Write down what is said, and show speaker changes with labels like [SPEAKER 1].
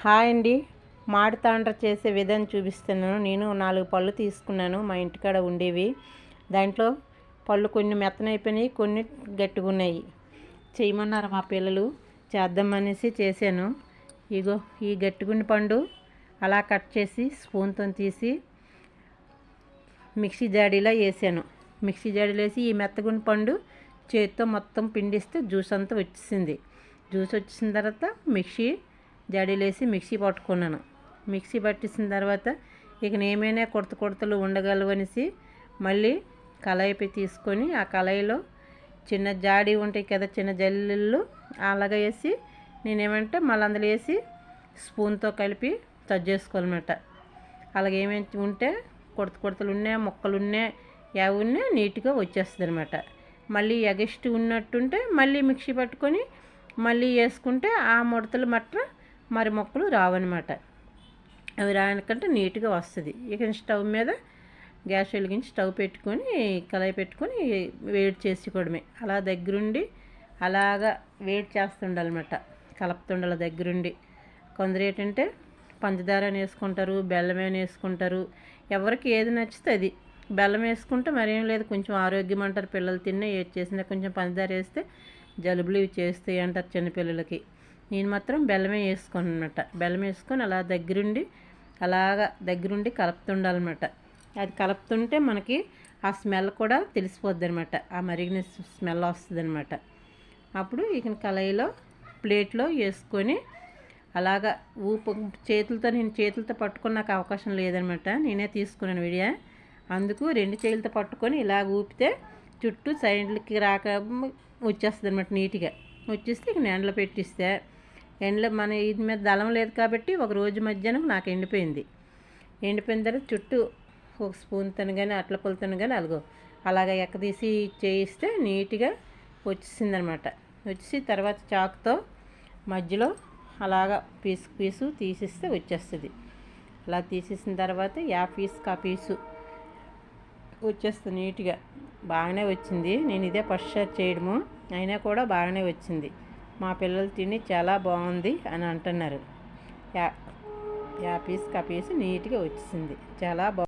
[SPEAKER 1] Hi అండి. మాడితాండ్ర చేసే విధానం చూపిస్తున్నాను. నేను నాలుగు పళ్ళు తీసుకున్నాను. మా ఇంటికాడ ఉండేవి. దాంట్లో పళ్ళు కొన్ని మెత్తనైపోయినాయి కొన్ని గట్టిగా ఉన్నాయి చేయమన్నారు మా పిల్లలు? చేద్దామనేసి చేశాను. ఇగో ఈ గట్టిగుండి పండు అలా కట్ చేసి స్పూన్తో తీసి మిక్సీ జాడీలో వేసాను మిక్సీ జాడీలో వేసి ఈ మెత్తగుండి పండు చేతితో మొత్తం పిండిస్తే జ్యూస్ అంతా వచ్చేసింది. జ్యూస్ వచ్చిన తర్వాత మిక్సీ జాడీలేసి మిక్సీ పట్టుకున్నాను. మిక్సీ పట్టేసిన తర్వాత ఇక నేమైనా కొడత కొడతలు ఉండగలవనేసి మళ్ళీ కళాయి తీసుకొని ఆ కళాయిలో చిన్న జాడి ఉంటాయి కదా చిన్న జల్లుళ్ళు అలాగ వేసి నేనేమంటే మళ్ళీ అందులో వేసి స్పూన్తో కలిపి తజ్జేసుకోవాలన్నమాట అలాగే ఏమేమి ఉంటే కొడత కొడతలు ఉన్నాయి మొక్కలు ఉన్నాయి యావి ఉన్నాయి నీట్గా వచ్చేస్తుంది అనమాట మళ్ళీ ఎగస్ట్ ఉన్నట్టుంటే మళ్ళీ మిక్సీ పట్టుకొని మళ్ళీ వేసుకుంటే ఆ ముడతలు మట్ట మరి మొక్కలు రావన్నమాట. అవి రానికంటే నీట్గా వస్తుంది. ఇక స్టవ్ మీద గ్యాస్ వెలిగించి స్టవ్ పెట్టుకొని కళాయి పెట్టుకొని వేడి చేసుకోవడమే. అలా దగ్గరుండి అలాగా వేడి చేస్తుండాలన్నమాట. కలుపుతుండాలి దగ్గరుండి. కొందరు ఏంటంటే పంచదార వేసుకుంటారు బెల్లం వేసుకుంటారు. ఎవరికి ఏది నచ్చితే అది. బెల్లం వేసుకుంటే మరేం లేదు. కొంచెం ఆరోగ్యం అంటారు పిల్లలు తిన్నా ఏది చేసినా కొంచెం పంచదార వేస్తే జలుబులు ఇవి చేస్తాయి అంటారు చిన్నపిల్లలకి. నేను మాత్రం బెల్లమే వేసుకోను అనమాట బెల్లం వేసుకొని అలా దగ్గరుండి అలాగా దగ్గరుండి కలుపుతుండాలన్నమాట. అది కలుపుతుంటే మనకి ఆ స్మెల్ కూడా తెలిసిపోద్ది అనమాట ఆ మరిగిన స్మెల్ వస్తుంది అనమాట అప్పుడు ఇక కళాయిలో ప్లేట్లో వేసుకొని అలాగా ఊపు చేతులతో నేను చేతులతో పట్టుకుని నాకు అవకాశం లేదనమాట నేనే తీసుకున్నాను విడియా. అందుకు రెండు చేతులతో పట్టుకొని ఇలా ఊపితే చుట్టూ సైడ్లకి రాక వచ్చేస్తుంది అనమాట నీట్గా. వచ్చేస్తే ఇక ఎండలో పెట్టిస్తే ఎండలో మన ఇది మీద దళం లేదు కాబట్టి ఒక రోజు మధ్యాహ్నం నాకు ఎండిపోయింది. ఎండిపోయిన తర్వాత చుట్టూ ఒక స్పూన్తో కానీ అట్ల పులతో కానీ అలగో అలాగ ఎక్కదీసి చేయిస్తే నీట్గా వచ్చేసిందనమాట. వచ్చేసి తర్వాత చాకుతో మధ్యలో అలాగా పీసు పీసు తీసిస్తే వచ్చేస్తుంది. అలా తీసేసిన తర్వాత యా పీస్ ఆ పీసు వచ్చేస్తుంది నీట్గా. బాగానే వచ్చింది. నేను ఇదే ఫస్ట్ షేర్ చేయడము. అయినా కూడా బాగానే వచ్చింది. మా పిల్లలు తిని చాలా బాగుంది అని అంటున్నారు. యా యాపీస్ కపీస్ నీట్గా వచ్చింది చాలా బాగుంది